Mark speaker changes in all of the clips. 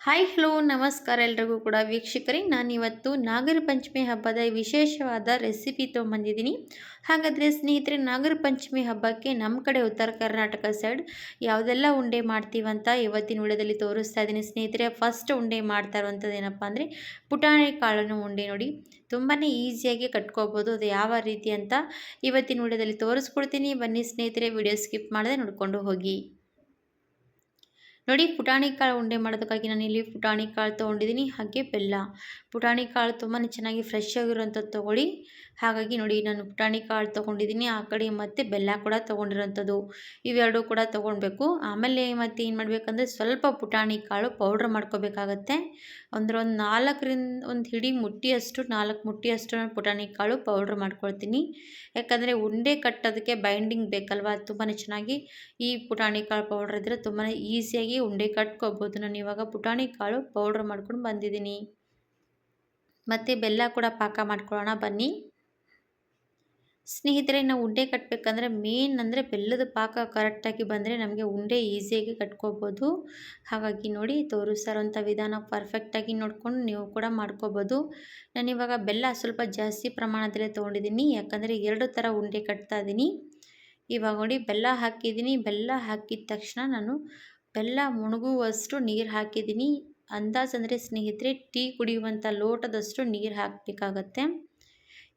Speaker 1: Hi, hello, ನಮಸ್ಕಾರ ಎಲ್ರಿಗೂ ಕೂಡ ವೀಕ್ಷಕರೇ ನಾನಿವತ್ತು ನಾಗರ ಪಂಚಮಿ ಹಬ್ಬದ ವಿಶೇಷವಾದ ರೆಸಿಪಿ ತೊಗೊಂಬಂದಿದ್ದೀನಿ. ಹಾಗಾದರೆ ಸ್ನೇಹಿತರೆ, ನಾಗರ ಪಂಚಮಿ ಹಬ್ಬಕ್ಕೆ ನಮ್ಮ ಕಡೆ ಉತ್ತರ ಕರ್ನಾಟಕ ಸೈಡ್ ಯಾವುದೆಲ್ಲ ಉಂಡೆ ಮಾಡ್ತೀವಂತ ಇವತ್ತಿನ ವಿಡಿಯೋದಲ್ಲಿ ತೋರಿಸ್ತಾ ಇದ್ದೀನಿ. ಸ್ನೇಹಿತರೆ ಫಸ್ಟ್ ಉಂಡೆ ಮಾಡ್ತಾ ಇರುವಂಥದ್ದು ಏನಪ್ಪ ಅಂದರೆ, ಪುಟಾಣಿ ಕಾಳನ್ನು ಉಂಡೆ ನೋಡಿ. ತುಂಬಾ ಈಸಿಯಾಗಿ ಕಟ್ಕೋಬೋದು, ಅದು ಯಾವ ರೀತಿ ಅಂತ ಇವತ್ತಿನ ವಿಡಿಯೋದಲ್ಲಿ ತೋರಿಸ್ಕೊಡ್ತೀನಿ. ಬನ್ನಿ ಸ್ನೇಹಿತರೆ, ವಿಡಿಯೋ ಸ್ಕಿಪ್ ಮಾಡದೆ ನೋಡಿಕೊಂಡು ಹೋಗಿ. ನೋಡಿ, ಪುಟಾಣಿ ಕಾಳು ಉಂಡೆ ಮಾಡೋದಕ್ಕಾಗಿ ನಾನು ಇಲ್ಲಿ ಪುಟಾಣಿ ಕಾಳು ತೊಗೊಂಡಿದ್ದೀನಿ. ಹಾಗೆ ಬೆಲ್ಲ. ಪುಟಾಣಿ ಕಾಳು ತುಂಬಾ ಚೆನ್ನಾಗಿ ಫ್ರೆಶ್ ಆಗಿರುವಂಥದ್ದು ತೊಗೊಳ್ಳಿ. ಹಾಗಾಗಿ ನೋಡಿ, ನಾನು ಪುಟಾಣಿ ಕಾಳು ತೊಗೊಂಡಿದ್ದೀನಿ. ಆ ಕಡೆ ಮತ್ತು ಬೆಲ್ಲ ಕೂಡ ತೊಗೊಂಡಿರೋಂಥದ್ದು ಇವೆರಡೂ ಕೂಡ ತೊಗೊಳ್ಬೇಕು. ಆಮೇಲೆ ಮತ್ತು ಏನು ಮಾಡಬೇಕಂದ್ರೆ ಸ್ವಲ್ಪ ಪುಟಾಣಿ ಕಾಳು ಪೌಡ್ರ್ ಮಾಡ್ಕೋಬೇಕಾಗತ್ತೆ. ಅಂದ್ರೆ ಒಂದು ನಾಲ್ಕರಿಂದ ಒಂದು ಹಿಡಿ ಮುಟ್ಟಿಯಷ್ಟು ನಾಲ್ಕು ಮುಟ್ಟಿಯಷ್ಟು ನಾನು ಪುಟಾಣಿ ಕಾಳು ಪೌಡ್ರ್ ಮಾಡ್ಕೊಳ್ತೀನಿ. ಯಾಕಂದರೆ ಉಂಡೆ ಕಟ್ಟೋದಕ್ಕೆ ಬೈಂಡಿಂಗ್ ಬೇಕಲ್ವ? ತುಂಬಾ ಚೆನ್ನಾಗಿ ಈ ಪುಟಾಣಿ ಕಾಳು ಪೌಡ್ರ್ ಇದ್ದರೆ ತುಂಬಾ ಈಸಿಯಾಗಿ ಉಂಡೆ ಕಟ್ಕೋಬೋದು. ನಾನು ಇವಾಗ ಪುಟಾಣಿ ಕಾಳು ಪೌಡ್ರ್ ಮಾಡ್ಕೊಂಡು ಬಂದಿದ್ದೀನಿ. ಮತ್ತು ಬೆಲ್ಲ ಕೂಡ ಪಾಕ ಮಾಡ್ಕೊಳ್ಳೋಣ ಬನ್ನಿ. ಸ್ನೇಹಿತರೆ, ನಾವು ಉಂಡೆ ಕಟ್ಟಬೇಕಂದ್ರೆ ಮೇನ್ ಅಂದರೆ ಬೆಲ್ಲದ ಪಾಕ ಕರೆಕ್ಟಾಗಿ ಬಂದರೆ ನಮಗೆ ಉಂಡೆ ಈಸಿಯಾಗಿ ಕಟ್ಕೋಬೋದು. ಹಾಗಾಗಿ ನೋಡಿ ತೋರಿಸಾರಂಥ ವಿಧಾನ ಪರ್ಫೆಕ್ಟಾಗಿ ನೋಡಿಕೊಂಡು ನೀವು ಕೂಡ ಮಾಡ್ಕೋಬೋದು. ನಾನಿವಾಗ ಬೆಲ್ಲ ಸ್ವಲ್ಪ ಜಾಸ್ತಿ ಪ್ರಮಾಣದಲ್ಲೇ ತೊಗೊಂಡಿದ್ದೀನಿ. ಯಾಕಂದರೆ ಎರಡು ಥರ ಉಂಡೆ ಕಟ್ತಾ ಇದ್ದೀನಿ. ಇವಾಗ ನೋಡಿ, ಬೆಲ್ಲ ಹಾಕಿದ್ದೀನಿ. ಬೆಲ್ಲ ಹಾಕಿದ ತಕ್ಷಣ ನಾನು ಬೆಲ್ಲ ಮುಣುಗುವಷ್ಟು ನೀರು ಹಾಕಿದ್ದೀನಿ. ಅಂದಾಜು ಅಂದರೆ ಸ್ನೇಹಿತರೆ, ಟೀ ಕುಡಿಯುವಂಥ ಲೋಟದಷ್ಟು ನೀರು ಹಾಕಬೇಕಾಗತ್ತೆ.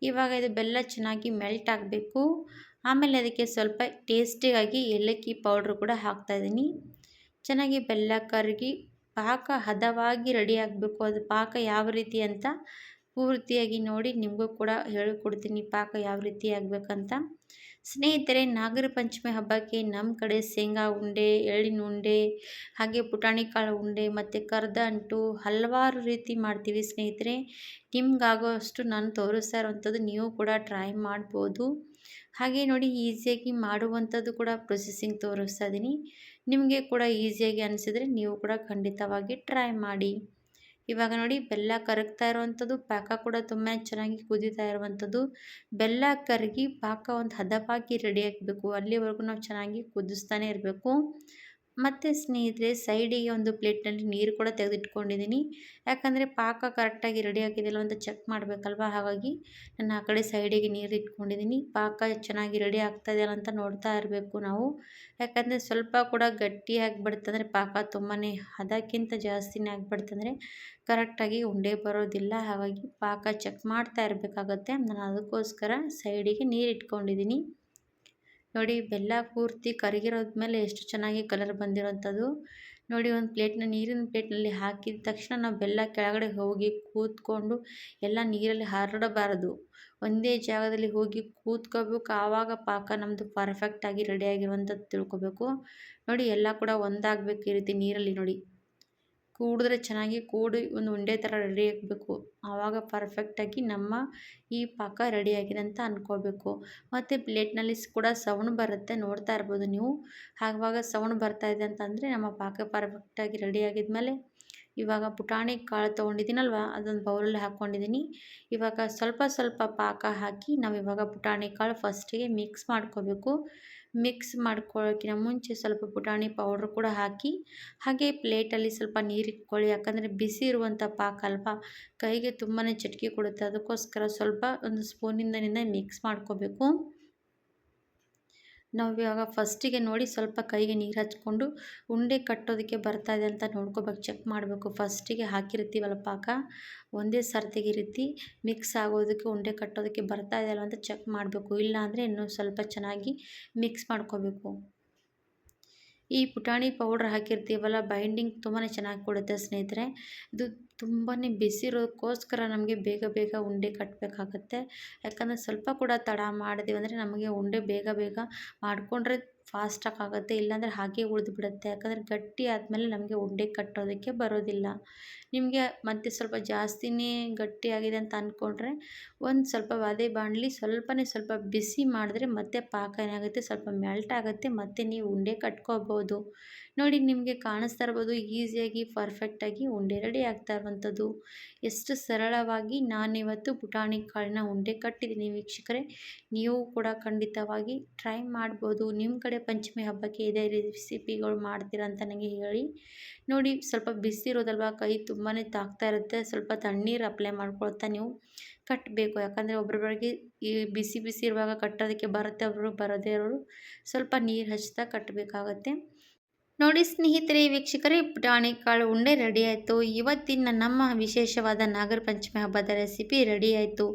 Speaker 1: ಇವಾಗ ಇದು ಬೆಲ್ಲ ಚೆನ್ನಾಗಿ ಮೆಲ್ಟ್ ಆಗಬೇಕು. ಆಮೇಲೆ ಅದಕ್ಕೆ ಸ್ವಲ್ಪ ಟೇಸ್ಟಿಗಾಗಿ ಏಲಕ್ಕಿ ಪೌಡ್ರ್ ಕೂಡ ಹಾಕ್ತಾಯಿದ್ದೀನಿ ಚೆನ್ನಾಗಿ ಬೆಲ್ಲ ಕರಗಿ ಪಾಕ ಹದವಾಗಿ ರೆಡಿ ಆಗಬೇಕು. ಅದು ಪಾಕ ಯಾವ ರೀತಿ ಅಂತ ಪೂರ್ತಿಯಾಗಿ ನೋಡಿ ನಿಮಗೂ ಕೂಡ ಹೇಳಿಕೊಡ್ತೀನಿ ಪಾಕ ಯಾವ ರೀತಿ ಆಗಬೇಕಂತ. ಸ್ನೇಹಿತರೆ, ನಾಗರ ಪಂಚಮಿ ಹಬ್ಬಕ್ಕೆ ನಮ್ಮ ಕಡೆ ಶೇಂಗಾ ಉಂಡೆ, ಎಳ್ಳಿನ ಉಂಡೆ, ಹಾಗೆ ಪುಟಾಣಿ ಕಾಳು ಉಂಡೆ ಮತ್ತು ಕರ್ದ ಅಂಟು ಹಲವಾರು ರೀತಿ ಮಾಡ್ತೀವಿ ಸ್ನೇಹಿತರೆ. ನಿಮ್ಗಾಗೋ ಅಷ್ಟು ನಾನು ತೋರಿಸ್ತಾ ಇರೋವಂಥದ್ದು ನೀವು ಕೂಡ ಟ್ರೈ ಮಾಡ್ಬೋದು. ಹಾಗೆ ನೋಡಿ ಈಸಿಯಾಗಿ ಮಾಡುವಂಥದ್ದು ಕೂಡ ಪ್ರೊಸೆಸಿಂಗ್ ತೋರಿಸ್ತಾ ಇದ್ದೀನಿ ನಿಮಗೆ ಕೂಡ ಈಸಿಯಾಗಿ ಅನಿಸಿದರೆ ನೀವು ಕೂಡ ಖಂಡಿತವಾಗಿ ಟ್ರೈ ಮಾಡಿ. ಇವಾಗ ನೋಡಿ ಬೆಲ್ಲ ಕರಗ್ತಾ ಇರುವಂಥದ್ದು, ಪಾಕ ಕೂಡ ತುಂಬ ಚೆನ್ನಾಗಿ ಕುದೀತಾ ಇರುವಂಥದ್ದು. ಬೆಲ್ಲ ಕರಗಿ ಪಾಕ ಒಂದು ಹದವಾಗಿ ರೆಡಿ ಆಗಬೇಕು. ಅಲ್ಲಿವರೆಗೂ ನಾವು ಚೆನ್ನಾಗಿ ಕುದಿಸ್ತಾನೆ ಇರಬೇಕು. ಮತ್ತು ಸ್ನೇಹಿತರೆ, ಸೈಡಿಗೆ ಒಂದು ಪ್ಲೇಟ್ನಲ್ಲಿ ನೀರು ಕೂಡ ತೆಗೆದಿಟ್ಕೊಂಡಿದ್ದೀನಿ. ಯಾಕಂದರೆ ಪಾಕ ಕರೆಕ್ಟಾಗಿ ರೆಡಿ ಆಗಿದೆಯಲ್ಲ ಅಂತ ಚೆಕ್ ಮಾಡಬೇಕಲ್ವ? ಹಾಗಾಗಿ ನಾನು ಆ ಕಡೆ ಸೈಡಿಗೆ ನೀರು ಇಟ್ಕೊಂಡಿದ್ದೀನಿ. ಪಾಕ ಚೆನ್ನಾಗಿ ರೆಡಿ ಆಗ್ತಾ ಇದೆಯಲ್ಲ ಅಂತ ನೋಡ್ತಾ ಇರಬೇಕು ನಾವು. ಯಾಕಂದರೆ ಸ್ವಲ್ಪ ಕೂಡ ಗಟ್ಟಿ ಬಿಡ್ತಂದರೆ ಪಾಕ ತುಂಬಾ ಅದಕ್ಕಿಂತ ಜಾಸ್ತಿನೇ ಆಗಿಬಿಡ್ತಂದರೆ ಕರೆಕ್ಟಾಗಿ ಉಂಡೆ ಬರೋದಿಲ್ಲ. ಹಾಗಾಗಿ ಪಾಕ ಚೆಕ್ ಮಾಡ್ತಾ ಇರಬೇಕಾಗತ್ತೆ. ನಾನು ಅದಕ್ಕೋಸ್ಕರ ಸೈಡಿಗೆ ನೀರು ಇಟ್ಕೊಂಡಿದ್ದೀನಿ. ನೋಡಿ ಬೆಲ್ಲ ಪೂರ್ತಿ ಕರಗಿರೋದ್ಮೇಲೆ ಎಷ್ಟು ಚೆನ್ನಾಗಿ ಕಲರ್ ಬಂದಿರೋಂಥದ್ದು. ನೋಡಿ ಒಂದು ಪ್ಲೇಟ್ನ ನೀರಿನ ಪ್ಲೇಟ್ನಲ್ಲಿ ಹಾಕಿದ ತಕ್ಷಣ ನಾವು ಬೆಲ್ಲ ಕೆಳಗಡೆ ಹೋಗಿ ಕೂತ್ಕೊಂಡು ಎಲ್ಲ ನೀರಲ್ಲಿ ಹರಡಬಾರದು. ಒಂದೇ ಜಾಗದಲ್ಲಿ ಹೋಗಿ ಕೂತ್ಕೋಬೇಕು. ಆವಾಗ ಪಾಕ ನಮ್ಮದು ಪರ್ಫೆಕ್ಟಾಗಿ ರೆಡಿಯಾಗಿರುವಂಥದ್ದು ತಿಳ್ಕೊಬೇಕು. ನೋಡಿ ಎಲ್ಲ ಕೂಡ ಒಂದಾಗಬೇಕು ಈ ರೀತಿ ನೀರಲ್ಲಿ ನೋಡಿ. ಕೂಡಿದ್ರೆ ಚೆನ್ನಾಗಿ ಕೂಡಿ ಒಂದು ಉಂಡೆ ಥರ ರೆಡಿ ಆಗಬೇಕು. ಆವಾಗ ಪರ್ಫೆಕ್ಟಾಗಿ ನಮ್ಮ ಈ ಪಾಕ ರೆಡಿಯಾಗಿದೆ ಅಂತ ಅಂದ್ಕೋಬೇಕು ಮತ್ತು ಪ್ಲೇಟ್ನಲ್ಲಿ ಕೂಡ ಸೌಂಡ್ ಬರುತ್ತೆ, ನೋಡ್ತಾ ಇರ್ಬೋದು ನೀವು. ಆವಾಗ ಸೌಂಡ್ ಇದೆ ಅಂತಂದರೆ ನಮ್ಮ ಪಾಕ ಪರ್ಫೆಕ್ಟಾಗಿ ರೆಡಿ ಆಗಿದ್ಮೇಲೆ ಇವಾಗ ಪುಟಾಣಿ ಕಾಳು ತೊಗೊಂಡಿದ್ದೀನಲ್ವ, ಅದೊಂದು ಬೌಲಲ್ಲಿ ಹಾಕ್ಕೊಂಡಿದ್ದೀನಿ ಇವಾಗ ಸ್ವಲ್ಪ ಸ್ವಲ್ಪ ಪಾಕ ಹಾಕಿ ನಾವು ಇವಾಗ ಪುಟಾಣಿ ಕಾಳು ಫಸ್ಟಿಗೆ ಮಿಕ್ಸ್ ಮಾಡ್ಕೋಬೇಕು. ಮಿಕ್ಸ್ ಮಾಡ್ಕೊಳ್ಳೋಕ್ಕಿಂತ ಮುಂಚೆ ಸ್ವಲ್ಪ ಪುಟಾಣಿ ಪೌಡ್ರ್ ಕೂಡ ಹಾಕಿ, ಹಾಗೆ ಪ್ಲೇಟಲ್ಲಿ ಸ್ವಲ್ಪ ನೀರಿಟ್ಕೊಳ್ಳಿ ಯಾಕಂದರೆ ಬಿಸಿ ಇರುವಂಥ ಪಾಕ ಅಲ್ವಾ? ಕೈಗೆ ತುಂಬಾ ಚಟ್ಕಿ ಕೊಡುತ್ತೆ. ಅದಕ್ಕೋಸ್ಕರ ಸ್ವಲ್ಪ ಒಂದು ಸ್ಪೂನಿಂದನಿಂದ ಮಿಕ್ಸ್ ಮಾಡ್ಕೋಬೇಕು. ನಾವು ಇವಾಗ ಫಸ್ಟಿಗೆ ನೋಡಿ ಸ್ವಲ್ಪ ಕೈಗೆ ನೀರು ಹಚ್ಕೊಂಡು ಉಂಡೆ ಕಟ್ಟೋದಕ್ಕೆ ಬರ್ತಾ ಇದೆ ಅಂತ ನೋಡ್ಕೋಬೇಕು. ಚೆಕ್ ಮಾಡಬೇಕು. ಫಸ್ಟಿಗೆ ಹಾಕಿರ್ತೀವಲ್ಲ ಪಾಕ? ಒಂದೇ ಸರ್ತಿಗೆ ರೀತಿ ಮಿಕ್ಸ್ ಆಗೋದಕ್ಕೆ, ಉಂಡೆ ಕಟ್ಟೋದಕ್ಕೆ ಬರ್ತಾ ಇದೆಯಲ್ಲ ಅಂತ ಚೆಕ್ ಮಾಡಬೇಕು. ಇಲ್ಲ ಅಂದರೆ ಇನ್ನೂ ಸ್ವಲ್ಪ ಚೆನ್ನಾಗಿ ಮಿಕ್ಸ್ ಮಾಡ್ಕೋಬೇಕು. ಈ ಪುಟಾಣಿ ಪೌಡ್ರ್ ಹಾಕಿರ್ತೀವಲ್ಲ ಬೈಂಡಿಂಗ್ ತುಂಬಾ ಚೆನ್ನಾಗಿ ಕೊಡುತ್ತೆ ಸ್ನೇಹಿತರೆ. ಇದು ತುಂಬಾ ಬಿಸಿರೋದಕ್ಕೋಸ್ಕರ ನಮಗೆ ಬೇಗ ಬೇಗ ಉಂಡೆ ಕಟ್ಟಬೇಕಾಗತ್ತೆ ಯಾಕಂದರೆ ಸ್ವಲ್ಪ ಕೂಡ ತಡ ಮಾಡಿದೀವಿ ಅಂದರೆ ನಮಗೆ ಉಂಡೆ ಬೇಗ ಬೇಗ ಮಾಡಿಕೊಂಡ್ರೆ ಫಾಸ್ಟಾಗಿ ಆಗುತ್ತೆ, ಇಲ್ಲಾಂದರೆ ಹಾಗೆ ಉಳಿದು ಬಿಡುತ್ತೆ. ಯಾಕಂದರೆ ಗಟ್ಟಿ ಆದಮೇಲೆ ನಮಗೆ ಉಂಡೆ ಕಟ್ಟೋದಕ್ಕೆ ಬರೋದಿಲ್ಲ. ನಿಮಗೆ ಮತ್ತೆ ಸ್ವಲ್ಪ ಜಾಸ್ತಿನೇ ಗಟ್ಟಿಯಾಗಿದೆ ಅಂತ ಅಂದ್ಕೊಂಡ್ರೆ ಒಂದು ಸ್ವಲ್ಪ ಅದೇ ಬಾಣಲಿ ಸ್ವಲ್ಪನೇ ಸ್ವಲ್ಪ ಬಿಸಿ ಮಾಡಿದ್ರೆ ಮತ್ತೆ ಪಾಕ ಏನಾಗುತ್ತೆ? ಸ್ವಲ್ಪ ಮೆಲ್ಟ್ ಆಗುತ್ತೆ, ಮತ್ತೆ ನೀವು ಉಂಡೆ ಕಟ್ಕೋಬೋದು. ನೋಡಿ ನಿಮಗೆ ಕಾಣಿಸ್ತಾ ಇರ್ಬೋದು, ಈಸಿಯಾಗಿ ಪರ್ಫೆಕ್ಟಾಗಿ ಉಂಡೆ ರೆಡಿ ಆಗ್ತಾ ಇರುವಂಥದ್ದು. ಎಷ್ಟು ಸರಳವಾಗಿ ನಾನಿವತ್ತು ಪುಟಾಣಿ ಕಾಳನ್ನ ಉಂಡೆ ಕಟ್ಟಿದ್ದೀನಿ ವೀಕ್ಷಕರೇ. ನೀವು ಕೂಡ ಖಂಡಿತವಾಗಿ ಟ್ರೈ ಮಾಡ್ಬೋದು. ನಿಮ್ಮ ಕಡೆ ಪಂಚಮಿ ಹಬ್ಬಕ್ಕೆ ಇದೇ ರೆಸಿಪಿಗಳು ಮಾಡ್ತೀರಾ ಅಂತ ನನಗೆ ಹೇಳಿ. ನೋಡಿ, ಸ್ವಲ್ಪ ಬಿಸಿ ಇರೋದಲ್ವ, ಕೈ ತುಂಬಾ ತಾಗ್ತಾ ಇರುತ್ತೆ. ಸ್ವಲ್ಪ ತಣ್ಣೀರು ಅಪ್ಲೈ ಮಾಡ್ಕೊಳ್ತಾ ನೀವು ಕಟ್ಟಬೇಕು ಯಾಕಂದರೆ ಒಬ್ರೊಬ್ಬರಿಗೆ ಈ ಬಿಸಿ ಬಿಸಿ ಇರುವಾಗ ಕಟ್ಟೋದಕ್ಕೆ ಬರುತ್ತೆ ಒಬ್ಬರು ಬರೋದೇ ಇರೋರು. ಸ್ವಲ್ಪ ನೀರು ಹಚ್ತಾ ಕಟ್ಟಬೇಕಾಗತ್ತೆ ನೋಡಿ ಸ್ನೇಹಿತರೆ, ವೀಕ್ಷಕರೇ ಪುಟಾಣಿ ಕಾಳು ಉಂಡೆ ರೆಡಿ ಆಯಿತು ಇವತ್ತಿನ ನಮ್ಮ ವಿಶೇಷವಾದ ನಾಗರ ಪಂಚಮಿ ಹಬ್ಬದ ರೆಸಿಪಿ ರೆಡಿ ಆಯಿತು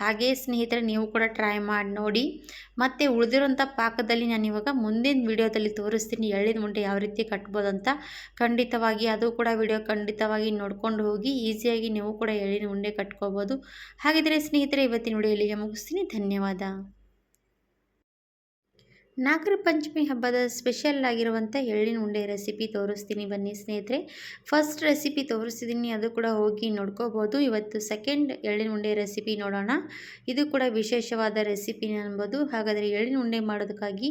Speaker 1: ಹಾಗೆ ಸ್ನೇಹಿತರೆ, ನೀವು ಕೂಡ ಟ್ರೈ ಮಾಡಿ ನೋಡಿ. ಮತ್ತು ಉಳಿದಿರೋಂಥ ಪಾಕದಲ್ಲಿ ನಾನು ಇವಾಗ ಮುಂದಿನ ವಿಡಿಯೋದಲ್ಲಿ ತೋರಿಸ್ತೀನಿ, ಎಳ್ಳಿನ ಉಂಡೆ ಯಾವ ರೀತಿ ಕಟ್ಬೋದು ಅಂತ. ಖಂಡಿತವಾಗಿ ಅದು ಕೂಡ ವಿಡಿಯೋ ಖಂಡಿತವಾಗಿ ನೋಡ್ಕೊಂಡು ಹೋಗಿ, ಈಸಿಯಾಗಿ ನೀವು ಕೂಡ ಎಳ್ಳಿನ ಉಂಡೆ ಕಟ್ಕೋಬೋದು. ಹಾಗಿದ್ರೆ ಸ್ನೇಹಿತರೆ, ಇವತ್ತಿನ ವಿಡಿಯೋ ಇಲ್ಲಿಗೆ ಮುಗಿಸ್ತೀನಿ. ಧನ್ಯವಾದ. ನಾಗರ ಪಂಚಮಿ ಹಬ್ಬದ ಸ್ಪೆಷಲ್ ಆಗಿರುವಂಥ ಎಳ್ಳಿನ ಉಂಡೆ ರೆಸಿಪಿ ತೋರಿಸ್ತೀನಿ ಬನ್ನಿ ಸ್ನೇಹಿತರೆ. ಫಸ್ಟ್ ರೆಸಿಪಿ ತೋರಿಸ್ತಿದ್ದೀನಿ ಅದು ಕೂಡ ಹೋಗಿ ನೋಡ್ಕೋಬೋದು. ಇವತ್ತು ಸೆಕೆಂಡ್ ಎಳ್ಳಿನ ಉಂಡೆ ರೆಸಿಪಿ ನೋಡೋಣ. ಇದು ಕೂಡ ವಿಶೇಷವಾದ ರೆಸಿಪಿ ಅನ್ಬೋದು. ಹಾಗಾದರೆ ಎಳ್ಳಿನ ಉಂಡೆ ಮಾಡೋದಕ್ಕಾಗಿ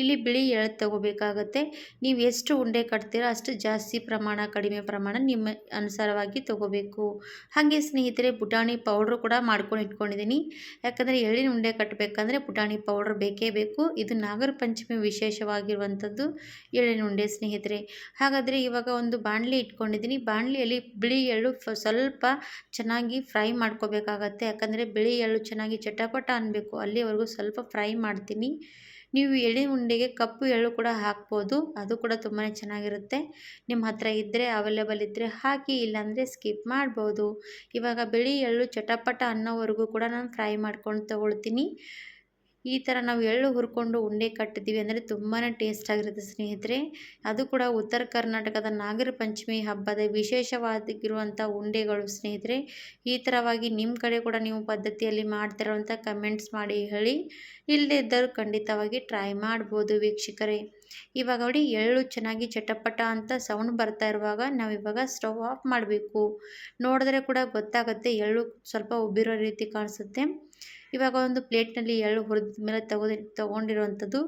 Speaker 1: ಇಲ್ಲಿ ಬಿಳಿ ಎಳ್ಳು ತಗೋಬೇಕಾಗತ್ತೆ. ನೀವು ಎಷ್ಟು ಉಂಡೆ ಕಟ್ತೀರೋ ಅಷ್ಟು ಜಾಸ್ತಿ ಪ್ರಮಾಣ, ಕಡಿಮೆ ಪ್ರಮಾಣ ನಿಮ್ಮ ಅನುಸಾರವಾಗಿ ತಗೋಬೇಕು. ಹಾಗೆ ಸ್ನೇಹಿತರೆ ಪುಟಾಣಿ ಪೌಡ್ರು ಕೂಡ ಮಾಡ್ಕೊಂಡು ಇಟ್ಕೊಂಡಿದ್ದೀನಿ. ಯಾಕಂದರೆ ಎಳ್ಳಿನ ಉಂಡೆ ಕಟ್ಟಬೇಕಂದ್ರೆ ಪುಟಾಣಿ ಪೌಡ್ರ್ ಬೇಕೇ ಬೇಕು. ಇದು ನಾಗರ ನಾಗರ ಪಂಚಮಿ ವಿಶೇಷವಾಗಿರುವಂಥದ್ದು ಎಳ್ಳಿನುಂಡೆ ಸ್ನೇಹಿತರೆ. ಹಾಗಾದರೆ ಇವಾಗ ಒಂದು ಬಾಣಲಿ ಇಟ್ಕೊಂಡಿದ್ದೀನಿ. ಬಾಣಲಿಯಲ್ಲಿ ಬಿಳಿ ಎಳ್ಳು ಸ್ವಲ್ಪ ಚೆನ್ನಾಗಿ ಫ್ರೈ ಮಾಡ್ಕೋಬೇಕಾಗತ್ತೆ. ಯಾಕಂದರೆ ಬಿಳಿ ಎಳ್ಳು ಚೆನ್ನಾಗಿ ಚಟಪಟ ಅನ್ನಬೇಕು ಅಲ್ಲಿವರೆಗೂ ಸ್ವಲ್ಪ ಫ್ರೈ ಮಾಡ್ತೀನಿ. ನೀವು ಎಳೆ ಉಂಡೆಗೆ ಕಪ್ಪು ಎಳ್ಳು ಕೂಡ ಹಾಕ್ಬೋದು. ಅದು ಕೂಡ ತುಂಬಾ ಚೆನ್ನಾಗಿರುತ್ತೆ. ನಿಮ್ಮ ಹತ್ರ ಇದ್ದರೆ ಅವೈಲೇಬಲ್ ಇದ್ದರೆ ಹಾಕಿ, ಇಲ್ಲಾಂದರೆ ಸ್ಕಿಪ್ ಮಾಡ್ಬೋದು. ಇವಾಗ ಬಿಳಿ ಎಳ್ಳು ಚಟಪಟ ಅನ್ನೋವರೆಗೂ ಕೂಡ ನಾನು ಫ್ರೈ ಮಾಡ್ಕೊಂಡು ತೊಗೊಳ್ತೀನಿ. ಈ ಥರ ನಾವು ಎಳ್ಳು ಹುರ್ಕೊಂಡು ಉಂಡೆ ಕಟ್ಟಿದ್ದೀವಿ ಅಂದರೆ ತುಂಬಾ ಟೇಸ್ಟ್ ಆಗಿರುತ್ತೆ ಸ್ನೇಹಿತರೆ. ಅದು ಕೂಡ ಉತ್ತರ ಕರ್ನಾಟಕದ ನಾಗರ ಪಂಚಮಿ ಹಬ್ಬದ ವಿಶೇಷವಾಗಿರುವಂಥ ಉಂಡೆಗಳು ಸ್ನೇಹಿತರೆ. ಈ ಥರವಾಗಿ ನಿಮ್ಮ ಕಡೆ ಕೂಡ ನೀವು ಪದ್ಧತಿಯಲ್ಲಿ ಮಾಡ್ತಿರೋ ಅಂತ ಕಮೆಂಟ್ಸ್ ಮಾಡಿ ಹೇಳಿ. ಇಲ್ಲದೇ ಇದ್ದರೂ ಖಂಡಿತವಾಗಿ ಟ್ರೈ ಮಾಡ್ಬೋದು ವೀಕ್ಷಕರೇ. ಇವಾಗ ನೋಡಿ ಎಳ್ಳು ಚೆನ್ನಾಗಿ ಚಟಪಟ ಅಂತ ಸೌಂಡ್ ಬರ್ತಾ ಇರುವಾಗ ನಾವು ಇವಾಗ ಸ್ಟವ್ ಆಫ್ ಮಾಡಬೇಕು. ನೋಡಿದ್ರೆ ಕೂಡ ಗೊತ್ತಾಗುತ್ತೆ ಎಳ್ಳು ಸ್ವಲ್ಪ ಉಬ್ಬಿರೋ ರೀತಿ ಕಾಣಿಸುತ್ತೆ. ಇವಾಗ ಒಂದು ಪ್ಲೇಟ್ನಲ್ಲಿ ಎಳ್ಳು ಹುರಿದ ಮೇಲೆ ತಗೋ ತೊಗೊಂಡಿರುವಂಥದ್ದು.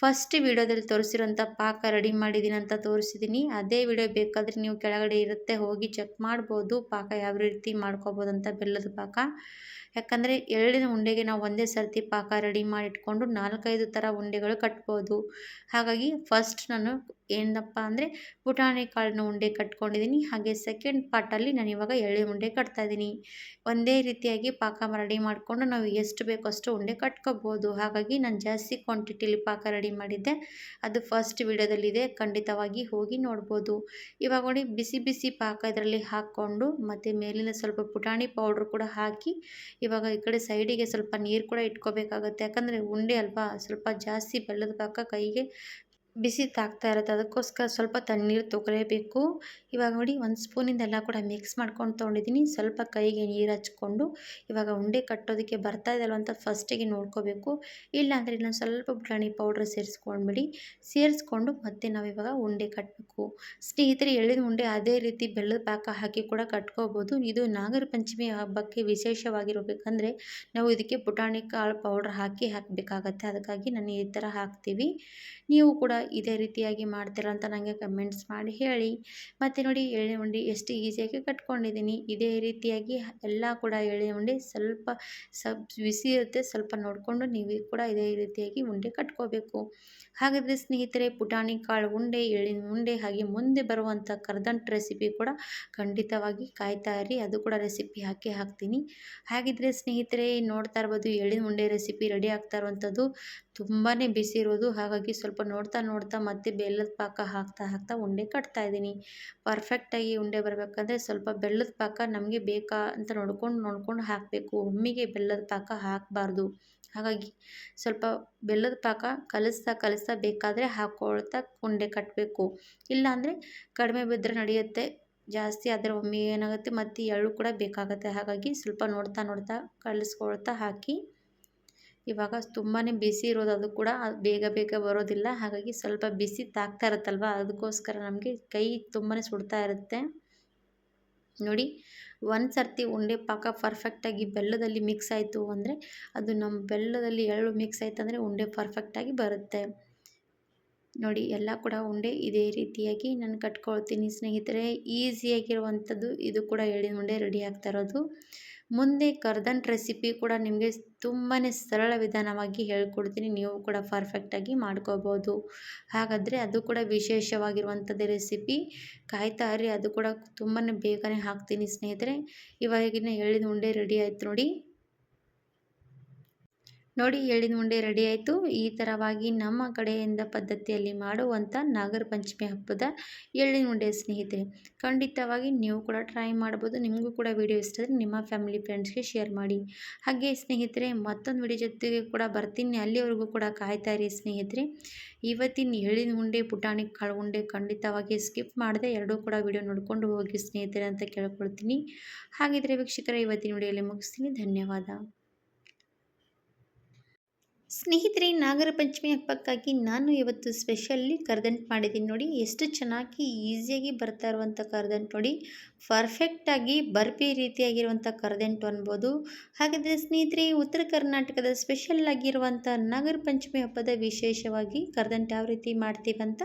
Speaker 1: ಫಸ್ಟ್ ವಿಡಿಯೋದಲ್ಲಿ ತೋರಿಸಿರೋಂಥ ಪಾಕ ರೆಡಿ ಮಾಡಿದ್ದೀನಿ ಅಂತ ತೋರಿಸಿದ್ದೀನಿ. ಅದೇ ವಿಡಿಯೋ ಬೇಕಾದರೆ ನೀವು ಕೆಳಗಡೆ ಇರುತ್ತೆ ಹೋಗಿ ಚೆಕ್ ಮಾಡ್ಬೋದು. ಪಾಕ ಯಾವ ರೀತಿ ಮಾಡ್ಕೋಬೋದು ಅಂತ ಬೆಲ್ಲದ ಪಾಕ. ಯಾಕಂದರೆ ಎಳ್ಳಿನ ಉಂಡೆಗೆ ನಾವು ಒಂದೇ ಸರ್ತಿ ಪಾಕ ರೆಡಿ ಮಾಡಿಟ್ಕೊಂಡು ನಾಲ್ಕೈದು ಥರ ಉಂಡೆಗಳು ಕಟ್ಬೋದು. ಹಾಗಾಗಿ ಫಸ್ಟ್ ನಾನು ಏನಪ್ಪ ಅಂದರೆ ಪುಟಾಣಿ ಕಾಳಿನ ಉಂಡೆ ಕಟ್ಕೊಂಡಿದ್ದೀನಿ ಹಾಗೆ ಸೆಕೆಂಡ್ ಪಾರ್ಟಲ್ಲಿ ನಾನು ಇವಾಗ ಎಳ್ಳೆ ಉಂಡೆ ಕಟ್ತಾಯಿದ್ದೀನಿ ಒಂದೇ ರೀತಿಯಾಗಿ ಪಾಕ ರೆಡಿ ಮಾಡಿಕೊಂಡು ನಾವು ಎಷ್ಟು ಬೇಕೋ ಅಷ್ಟು ಉಂಡೆ ಕಟ್ಕೋಬೋದು. ಹಾಗಾಗಿ ನಾನು ಜಾಸ್ತಿ ಕ್ವಾಂಟಿಟಿಲಿ ಪಾಕ ರೆಡಿ ಮಾಡಿದ್ದೆ. ಅದು ಫಸ್ಟ್ ವಿಡಿಯೋದಲ್ಲಿದೆ ಖಂಡಿತವಾಗಿ ಹೋಗಿ ನೋಡ್ಬೋದು. ಇವಾಗ ನೋಡಿ ಬಿಸಿ ಬಿಸಿ ಪಾಕ ಇದರಲ್ಲಿ ಹಾಕ್ಕೊಂಡು ಮತ್ತು ಮೇಲಿನ ಸ್ವಲ್ಪ ಪುಟಾಣಿ ಪೌಡ್ರ್ ಕೂಡ ಹಾಕಿ ಇವಾಗ ಈ ಕಡೆ ಸೈಡಿಗೆ ಸ್ವಲ್ಪ ನೀರು ಕೂಡ ಇಟ್ಕೋಬೇಕಾಗುತ್ತೆ. ಯಾಕಂದರೆ ಉಂಡೆ ಅಲ್ವಾ, ಸ್ವಲ್ಪ ಜಾಸ್ತಿ ಬೆಲ್ಲದ ಪಾಕ ಕೈಗೆ ಬಿಸಿ ತಾಗ್ತಾ ಇರುತ್ತೆ. ಅದಕ್ಕೋಸ್ಕರ ಸ್ವಲ್ಪ ತಣ್ಣೀರು ತೊಗೊಲೇಬೇಕು ಇವಾಗ ನೋಡಿ ಒಂದು ಸ್ಪೂನಿಂದೆಲ್ಲ ಕೂಡ ಮಿಕ್ಸ್ ಮಾಡ್ಕೊಂಡು ತೊಗೊಂಡಿದ್ದೀನಿ. ಸ್ವಲ್ಪ ಕೈಗೆ ನೀರು ಹಚ್ಕೊಂಡು ಇವಾಗ ಉಂಡೆ ಕಟ್ಟೋದಕ್ಕೆ ಬರ್ತಾ ಇದೆಯಲ್ಲ ಅಂತ ಫಸ್ಟಿಗೆ ನೋಡ್ಕೋಬೇಕು. ಇಲ್ಲಾಂದರೆ ಇನ್ನೊಂದು ಸ್ವಲ್ಪ ಬುಟಾಣಿ ಪೌಡ್ರ್ ಸೇರಿಸ್ಕೊಂಡ್ಬಿಡಿ. ಸೇರಿಸ್ಕೊಂಡು ಮತ್ತೆ ನಾವು ಇವಾಗ ಉಂಡೆ ಕಟ್ಟಬೇಕು ಸ್ನೇಹಿತರೆ ಎಳೆದ ಉಂಡೆ ಅದೇ ರೀತಿ ಬೆಲ್ಲದ ಪಾಕ ಹಾಕಿ ಕೂಡ ಕಟ್ಕೋಬೋದು. ಇದು ನಾಗರ ಪಂಚಮಿ ಹಬ್ಬಕ್ಕೆ ವಿಶೇಷವಾಗಿರಬೇಕಂದ್ರೆ ನಾವು ಇದಕ್ಕೆ ಪುಟಾಣಿ ಕಾಳು ಪೌಡ್ರ್ ಹಾಕಿ ಹಾಕಬೇಕಾಗತ್ತೆ. ಅದಕ್ಕಾಗಿ ನಾನು ಈ ಥರ ಹಾಕ್ತೀವಿ. ನೀವು ಕೂಡ ಇದೇ ರೀತಿಯಾಗಿ ಮಾಡ್ತೀರಾ ಅಂತ ನನಗೆ ಕಮೆಂಟ್ಸ್ ಮಾಡಿ ಹೇಳಿ. ಮತ್ತು ನೋಡಿ ಎಳೆ ಉಂಡೆ ಎಷ್ಟು ಈಸಿಯಾಗಿ ಕಟ್ಕೊಂಡಿದ್ದೀನಿ. ಇದೇ ರೀತಿಯಾಗಿ ಎಲ್ಲ ಕೂಡ ಎಳೆ ಉಂಡೆ ಸ್ವಲ್ಪ ಸಬ್ ಬಿಸಿ ಇರುತ್ತೆ ಸ್ವಲ್ಪ ನೋಡಿಕೊಂಡು ನೀವು ಕೂಡ ಇದೇ ರೀತಿಯಾಗಿ ಉಂಡೆ ಕಟ್ಕೋಬೇಕು. ಹಾಗಾದರೆ ಸ್ನೇಹಿತರೆ, ಪುಟಾಣಿ ಕಾಳು ಉಂಡೆ, ಎಳ್ಳಿನ ಉಂಡೆ ಹಾಗೆ ಮುಂದೆ ಬರುವಂಥ ಕರ್ದಂಟು ರೆಸಿಪಿ ಕೂಡ ಖಂಡಿತವಾಗಿ ಕಾಯ್ತಾ ಇರಿ. ಅದು ಕೂಡ ರೆಸಿಪಿ ಹಾಕಿ ಹಾಕ್ತೀನಿ. ಹಾಗಿದ್ರೆ ಸ್ನೇಹಿತರೆ, ನೋಡ್ತಾ ಇರ್ಬೋದು, ಎಳ್ಳಿನ ಉಂಡೆ ರೆಸಿಪಿ ರೆಡಿ ಆಗ್ತಾ ಇರುವಂಥದ್ದು ತುಂಬಾ ಬಿಸಿ ಇರೋದು. ಹಾಗಾಗಿ ಸ್ವಲ್ಪ ನೋಡ್ತಾ ನೋಡ್ತಾ ಮತ್ತೆ ಬೆಲ್ಲದ ಪಾಕ ಹಾಕ್ತಾ ಹಾಕ್ತಾ ಉಂಡೆ ಕಟ್ತಾ ಇದ್ದೀನಿ. ಪರ್ಫೆಕ್ಟಾಗಿ ಉಂಡೆ ಬರಬೇಕಂದ್ರೆ ಸ್ವಲ್ಪ ಬೆಲ್ಲದ ಪಾಕ ನಮಗೆ ಬೇಕಾ ಅಂತ ನೋಡ್ಕೊಂಡು ನೋಡ್ಕೊಂಡು ಹಾಕಬೇಕು. ಒಮ್ಮಿಗೆ ಬೆಲ್ಲದ ಪಾಕ ಹಾಕಬಾರ್ದು. ಹಾಗಾಗಿ ಸ್ವಲ್ಪ ಬೆಲ್ಲದ ಪಾಕ ಕಲಿಸ್ತಾ ಕಲಿಸ್ತಾ ಬೇಕಾದರೆ ಹಾಕ್ಕೊಳ್ತಾ ಉಂಡೆ ಕಟ್ಟಬೇಕು ಇಲ್ಲಾಂದರೆ ಕಡಿಮೆ ಬಿದ್ದರೆ ನಡೆಯುತ್ತೆ, ಜಾಸ್ತಿ ಆದರೆ ಒಮ್ಮೆ ಏನಾಗುತ್ತೆ ಮತ್ತು ಎಳ್ಳು ಕೂಡ ಬೇಕಾಗುತ್ತೆ. ಹಾಗಾಗಿ ಸ್ವಲ್ಪ ನೋಡ್ತಾ ನೋಡ್ತಾ ಕಲಿಸ್ಕೊಳ್ತಾ ಹಾಕಿ. ಇವಾಗ ತುಂಬಾ ಬಿಸಿ ಇರೋದು ಅದು ಕೂಡ ಬೇಗ ಬೇಗ ಬರೋದಿಲ್ಲ. ಹಾಗಾಗಿ ಸ್ವಲ್ಪ ಬಿಸಿ ತಾಗ್ತಾ ಇರುತ್ತಲ್ವ? ಅದಕ್ಕೋಸ್ಕರ ನಮಗೆ ಕೈ ತುಂಬಾ ಸುಡ್ತಾ ಇರುತ್ತೆ. ನೋಡಿ ಒಂದು ಸರ್ತಿ ಉಂಡೆ ಪಾಕ ಪರ್ಫೆಕ್ಟಾಗಿ ಬೆಲ್ಲದಲ್ಲಿ ಮಿಕ್ಸ್ ಆಯಿತು ಅಂದರೆ ಅದು ನಮ್ಮ ಬೆಲ್ಲದಲ್ಲಿ ಎಳ್ಳು ಮಿಕ್ಸ್ ಆಯಿತು ಅಂದರೆ ಉಂಡೆ ಪರ್ಫೆಕ್ಟಾಗಿ ಬರುತ್ತೆ. ನೋಡಿ, ಎಲ್ಲ ಕೂಡ ಉಂಡೆ ಇದೇ ರೀತಿಯಾಗಿ ನಾನು ಕಟ್ಕೊಳ್ತೀನಿ ಸ್ನೇಹಿತರೆ. ಈಸಿಯಾಗಿರುವಂಥದ್ದು ಇದು ಕೂಡ ಎಳ್ಳಿನ ಉಂಡೆ ರೆಡಿ ಆಗ್ತಾ ಇರೋದು. ಮುಂದೆ ಕರ್ದನ್ ರೆಸಿಪಿ ಕೂಡ ನಿಮಗೆ ತುಂಬಾ ಸರಳ ವಿಧಾನವಾಗಿ ಹೇಳ್ಕೊಡ್ತೀನಿ. ನೀವು ಕೂಡ ಪರ್ಫೆಕ್ಟಾಗಿ ಮಾಡ್ಕೋಬೋದು. ಹಾಗಾದರೆ ಅದು ಕೂಡ ವಿಶೇಷವಾಗಿರುವಂಥದ್ದು ರೆಸಿಪಿ. ಕಾಯ್ತಾ ಇರಿ, ಅದು ಕೂಡ ತುಂಬಾ ಬೇಗನೆ ಹಾಕ್ತೀನಿ ಸ್ನೇಹಿತರೆ. ಇವಾಗಿನ ಹೇಳಿದ ಉಂಡೆ ರೆಡಿ ಆಯ್ತು ನೋಡಿ. ನೋಡಿ, ಎಳ್ಳಿನ ಉಂಡೆ ರೆಡಿ ಆಯಿತು. ಈ ಥರವಾಗಿ ನಮ್ಮ ಕಡೆಯಿಂದ ಪದ್ಧತಿಯಲ್ಲಿ ಮಾಡುವಂಥ ನಾಗರ ಪಂಚಮಿ ಹಬ್ಬದ ಎಳ್ಳಿನ ಉಂಡೆ ಸ್ನೇಹಿತರೆ, ಖಂಡಿತವಾಗಿ ನೀವು ಕೂಡ ಟ್ರೈ ಮಾಡ್ಬೋದು. ನಿಮಗೂ ಕೂಡ ವಿಡಿಯೋ ಇಷ್ಟ ಆದರೆ ನಿಮ್ಮ ಫ್ಯಾಮಿಲಿ ಫ್ರೆಂಡ್ಸ್ಗೆ ಶೇರ್ ಮಾಡಿ. ಹಾಗೆ ಸ್ನೇಹಿತರೆ, ಮತ್ತೊಂದು ವಿಡಿಯೋ ಜೊತೆಗೆ ಕೂಡ ಬರ್ತೀನಿ. ಅಲ್ಲಿವರೆಗೂ ಕೂಡ ಕಾಯ್ತಾ ಇರಿ ಸ್ನೇಹಿತರೆ. ಇವತ್ತಿನ ಎಳ್ಳಿನ ಉಂಡೆ, ಪುಟಾಣಿ ಕಾಳು ಉಂಡೆ ಖಂಡಿತವಾಗಿ ಸ್ಕಿಪ್ ಮಾಡದೆ ಎರಡೂ ಕೂಡ ವಿಡಿಯೋ ನೋಡಿಕೊಂಡು ಹೋಗಿ ಸ್ನೇಹಿತರೆ ಅಂತ ಕೇಳ್ಕೊಳ್ತೀನಿ. ಹಾಗಿದ್ರೆ ವೀಕ್ಷಕರ, ಇವತ್ತಿನ ವಿಡಿಯೋಲಿ ಮುಗಿಸ್ತೀನಿ. ಧನ್ಯವಾದ. ಸ್ನೇಹಿತರೆ, ನಾಗರ ಪಂಚಮಿ ಹಬ್ಬಕ್ಕಾಗಿ ನಾನು ಇವತ್ತು ಸ್ಪೆಷಲ್ಲಿ ಕರ್ದಂಟು ಮಾಡಿದ್ದೀನಿ ನೋಡಿ. ಎಷ್ಟು ಚೆನ್ನಾಗಿ ಈಸಿಯಾಗಿ ಬರ್ತಾ ಇರುವಂಥ ಕರ್ದಂಟು ನೋಡಿ. ಪರ್ಫೆಕ್ಟಾಗಿ ಬರ್ಪಿ ರೀತಿಯಾಗಿರುವಂಥ ಕರದಂಟು ಅನ್ಬೋದು. ಹಾಗಾದರೆ ಸ್ನೇಹಿತರೆ ಉತ್ತರ ಕರ್ನಾಟಕದ ಸ್ಪೆಷಲ್ ಆಗಿರುವಂಥ ನಾಗರ ಪಂಚಮಿ ಹಬ್ಬದ ವಿಶೇಷವಾಗಿ ಕರದಂಟು ಯಾವ ರೀತಿ ಮಾಡ್ತೀವಿ ಅಂತ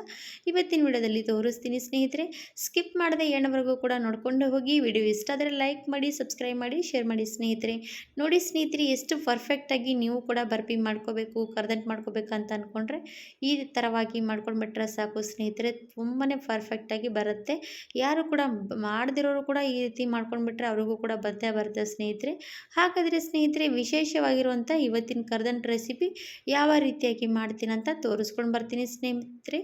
Speaker 1: ಇವತ್ತಿನ ವಿಡಿಯೋದಲ್ಲಿ ತೋರಿಸ್ತೀನಿ ಸ್ನೇಹಿತರೆ. ಸ್ಕಿಪ್ ಮಾಡದೆ ಏನವರೆಗೂ ಕೂಡ ನೋಡ್ಕೊಂಡು ಹೋಗಿ ವಿಡಿಯೋ ಇಷ್ಟ ಆದರೆ ಲೈಕ್ ಮಾಡಿ ಸಬ್ಸ್ಕ್ರೈಬ್ ಮಾಡಿ ಶೇರ್ ಮಾಡಿ ಸ್ನೇಹಿತರೆ. ನೋಡಿ ಸ್ನೇಹಿತರೆ, ಎಷ್ಟು ಪರ್ಫೆಕ್ಟಾಗಿ ನೀವು ಕೂಡ ಬರ್ಪಿ ಮಾಡ್ಕೊಬೇಕು, ಕರದಂಟು ಮಾಡ್ಕೋಬೇಕಂತ ಅಂದ್ಕೊಂಡ್ರೆ ಈ ಥರವಾಗಿ ಮಾಡ್ಕೊಂಡ್ಬಿಟ್ರೆ ಸಾಕು ಸ್ನೇಹಿತರೆ. ತುಂಬಾ ಪರ್ಫೆಕ್ಟಾಗಿ ಬರುತ್ತೆ. ಯಾರು ಕೂಡ ಮಾಡದಿರೋರು ಕೂಡ ಈ ರೀತಿ ಮಾಡ್ಕೊಂಡ್ಬಿಟ್ರೆ ಅವ್ರಿಗೂ ಕೂಡ ಬಂದೇ ಬರುತ್ತೆ ಸ್ನೇಹಿತರೆ. ಹಾಗಾದರೆ ಸ್ನೇಹಿತರೆ, ವಿಶೇಷವಾಗಿರುವಂಥ ಇವತ್ತಿನ ಕರ್ದಂಟು ರೆಸಿಪಿ ಯಾವ ರೀತಿಯಾಗಿ ಮಾಡ್ತೀನಿ ಅಂತ ತೋರಿಸ್ಕೊಂಡು ಬರ್ತೀನಿ ಸ್ನೇಹಿತರೆ.